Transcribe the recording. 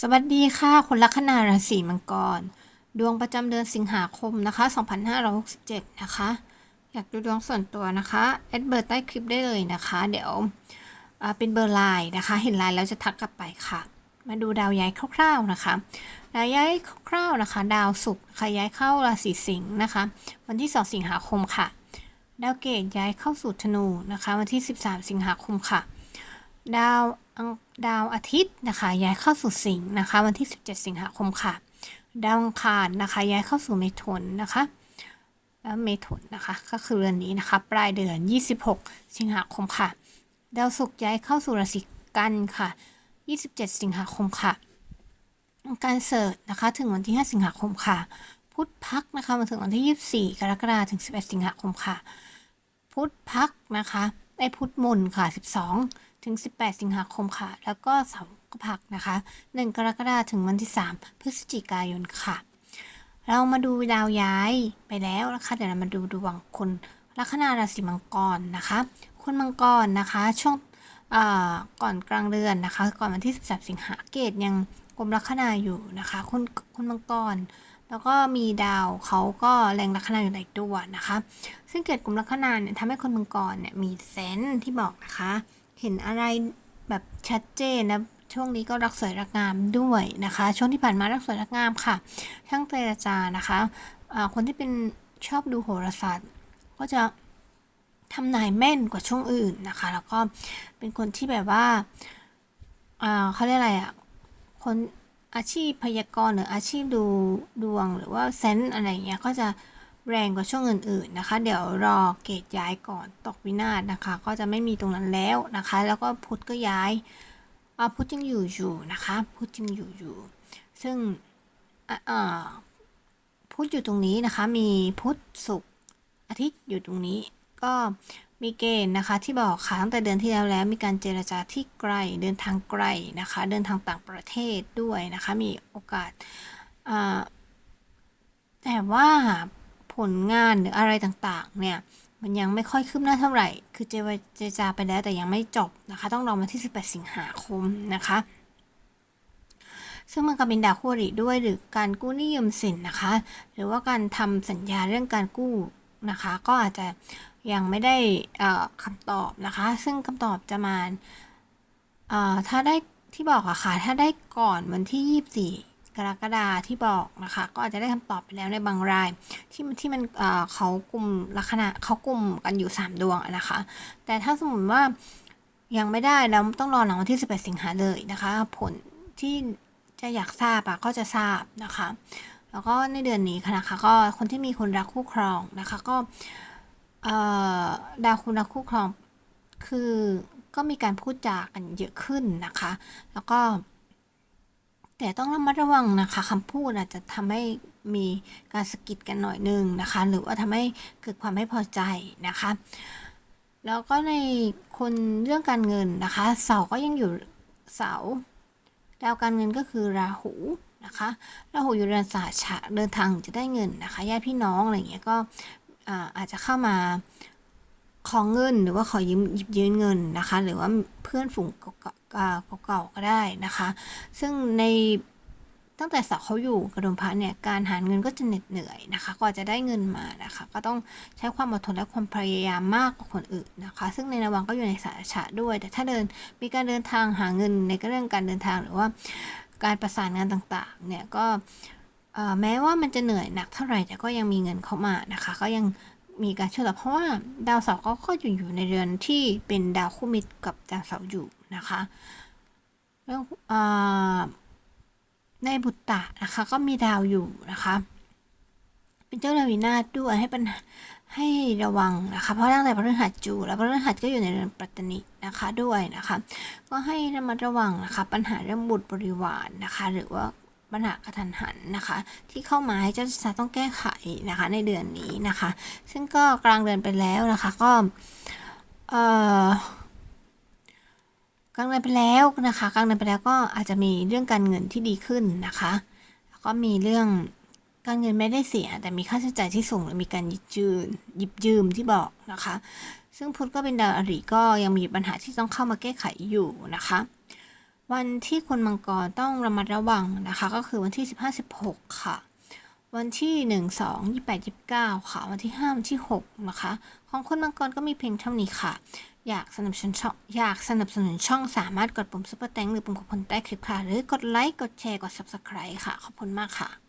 สวัสดีค่ะ คนลัคนาราศีมังกร ดวงประจำเดือนสิงหาคมนะคะ 2567 นะคะ อยากดูดวงส่วนตัวนะคะแอดเบอร์ใต้คลิปได้เลยนะคะ เดี๋ยวเป็นเบอร์ไลน์นะคะ เห็นไลน์แล้วจะทักกลับไปค่ะ มาดูดาวย้ายคร่าวๆนะคะ ดาวย้ายคร่าวๆนะคะ ดาวศุกร์ค่ะย้ายเข้าราศีสิงห์นะคะ วันที่ 2 สิงหาคมค่ะ ดาวเกตย้ายเข้าสู่ธนูนะคะ วันที่ 13 สิงหาคมค่ะ ดาว ดาวอาทิตย์นะคะย้ายเข้าสู่สิงห์นะคะวันที่ 17 สิงหาคมค่ะ ดาวอังคารนะคะย้ายเข้าสู่เมถุนนะคะแล้วเมถุนนะคะก็คือเดือนนี้นะคะปลายเดือน 26 สิงหาคมค่ะ ดาวศุกร์ย้ายเข้าสู่ราศีกันค่ะ 27 สิงหาคมค่ะ การเสิร์ชนะคะถึงวันที่ 5 สิงหาคมค่ะ พุธพักนะคะมาถึงวันที่ 24 กรกฎาคมถึง 11 สิงหาคมค่ะ พุธพักนะคะได้พุธมนค่ะ 12 ถึง 18 สิงหาคมค่ะ แล้วก็เสาร์ก็พักนะคะ 1 กรกฎาคมถึงวันที่ 3 พฤศจิกายนค่ะ เรามาดูดาวย้ายไปแล้วนะคะ เดี๋ยวเรามาดูดวงคนลัคนาราศีมังกรนะคะ คนมังกรนะคะ ช่วงก่อนกลางเดือนนะคะ ก่อนวันที่ 13 สิงหาเกตยังกลมลัคนาอยู่นะคะคนคนมังกร แล้วก็มีดาวเขาก็แรงลัคนาอยู่ในตัวนะคะ ซึ่งเกิดกลุ่มลัคนาเนี่ยทำให้คนมังกรเนี่ยมีเซนที่บอกนะคะ เห็นอะไรแบบชัดเจนนะช่วงนี้ก็รักสวยรักงามด้วยนะคะ ช่วงที่ผ่านมารักสวยรักงามค่ะช่างเจรจานะคะอ่าคนที่เป็นชอบดูโหราศาสตร์ ก็จะทำนายแม่นกว่าช่วงอื่นนะคะ แล้วก็เป็นคนที่แบบว่าเขาเรียกอะไรอะคนอาชีพพยากรณ์หรืออาชีพดูดวงหรือว่าเซนส์อะไรอย่างเงี้ยก็จะ แรงกว่าช่วงอื่นๆนะคะ เดี๋ยวรอเกตย้ายก่อนตกวินาศนะคะ ก็จะไม่มีตรงนั้นแล้วนะคะ แล้วก็พุทธก็ย้ายอาพุทธยังอยู่อยู่นะคะพุทธยังอยู่อยู่ ซึ่งพุทธอยู่ตรงนี้นะคะ มีพุทธศุกร์อาทิตย์อยู่ตรงนี้ ก็มีเกณฑ์นะคะที่บอกค่ะตั้งแต่เดือนที่แล้วแล้ว มีการเจรจาที่ไกลเดินทางไกลนะคะ เดินทางต่างประเทศด้วยนะคะ มีโอกาสแต่ว่า ผลงานหรืออะไรต่างๆ เนี่ย มันยังไม่ค่อยคืบหน้าเท่าไหร่ คือเจรเจรจาไปแล้วแต่ยังไม่จบนะคะ ต้องรอมาที่ 18 สิงหาคมนะคะ ซึ่งมันก็เป็นดาวคู่อริด้วยหรือการกู้หนี้ยืมสินนะคะ หรือว่าการทำสัญญาเรื่องการกู้นะคะ ก็อาจจะยังไม่ได้เอ่อคำตอบนะคะ ซึ่งคำตอบจะมาถ้าได้ที่บอกอะค่ะ ถ้าได้ก่อนวันที่ 24 กรกฎาที่บอกนะคะ ก็อาจจะได้คำตอบไปแล้วในบางราย ที่มันที่มันเเขากลุ่มลักษณะเขากลุ่มกันอยู่ 3 ดวงนะคะ แต่ถ้าสมมติว่ายังไม่ได้แล้วต้องรอหลังวันที่ 18 สิงหาเลยนะคะ ผลที่จะอยากทราบอะก็จะทราบนะคะ แล้วก็ในเดือนนี้นะคะ ก็คนที่มีคนรักคู่ครองนะคะ ก็ดาวคุณรักคู่ครองคือก็มีการพูดจากันเยอะขึ้นนะคะ แล้วก็ แต่ต้องระมัดระวังนะคะคำพูดอาจจะทำให้มีการสะกิดกันหน่อยนึงนะคะ หรือว่าทำให้เกิดความไม่พอใจนะคะ แล้วก็ในคนเรื่องการเงินนะคะ เสาก็ยังอยู่เสาดาวการเงินก็คือราหูนะคะราหูอยู่เรือนสาชะเดินทางจะได้เงินนะคะญาติพี่น้องอะไรอย่างเงี้ยก็อาอาจจะเข้ามาขอเงินหรือว่าขอยืมหยิบยืมเงินนะคะ หรือว่าเพื่อนฝูง เก่าๆอ่าเก่าก็ได้นะคะ ซึ่งในตั้งแต่เสาเขาอยู่กระดมพระเนี่ยการหาเงินก็จะเหน็ดเหนื่อยนะคะกว่าจะได้เงินมานะคะ ก็ต้องใช้ความอดทนและความพยายามมากกว่าคนอื่นนะคะ ซึ่งในระวังก็อยู่ในสาชะด้วย แต่ถ้าเดินมีการเดินทางหาเงินในเรื่องการเดินทางหรือว่าการประสานงานต่างๆเนี่ยก็แม้ว่ามันจะเหนื่อยหนักเท่าไหร่แต่ก็ยังมีเงินเข้ามานะคะ ก็ยัง มีการช่วยเหลือเพราะว่าดาวเสาร์ก็ก็อยู่อยู่ในเรือนที่เป็นดาวคู่มิตรกับดาวเสาร์อยู่นะคะเรื่องในบุตตะนะคะก็มีดาวอยู่นะคะ เป็นเจ้าดาววินาศด้วยให้ปัญหาให้ระวังนะคะ เพราะตั้งแต่พฤหัสจูแล้วพฤหัสก็อยู่ในเรือนปัตตนินะคะด้วยนะคะ ก็ให้ระมัดระวังนะคะ ปัญหาเรื่องบุตรบริวารนะคะ หรือว่า ปัญหากระทันหันนะคะ ที่เข้ามาให้เจ้าชาต้องแก้ไขนะคะ ในเดือนนี้นะคะ ซึ่งก็กลางเดือนไปแล้วนะคะก็เอ่อกลางเดือนไปแล้วนะคะกลางเดือนไปแล้วก็อาจจะมีเรื่องการเงินที่ดีขึ้นนะคะแล้วก็มีเรื่องการเงินไม่ได้เสีย แต่มีค่าใช้จ่ายที่สูงหรือมีการยิบยืมยิบยืมที่บอกนะคะ ซึ่งพุธก็เป็นดาวอริก็ยังมีปัญหาที่ต้องเข้ามาแก้ไขอยู่นะคะ วันที่คนมังกรต้องระมัดระวังนะคะ ก็คือวันที่ 15-16 ค่ะ วันที่ 1 2 28 29 ค่ะ วันที่5วันที่ 6 นะคะ ของคนมังกรก็มีเพียงเท่านี้ค่ะ อยากสนับสนุนช่องอยากสนับสนุนช่องสามารถกดปุ่มซุปเปอร์แตงหรือปุ่มขอบคุณใต้คลิปค่ะ หรือกดไลค์กดแชร์กด Subscribe ค่ะ ขอบคุณมากค่ะ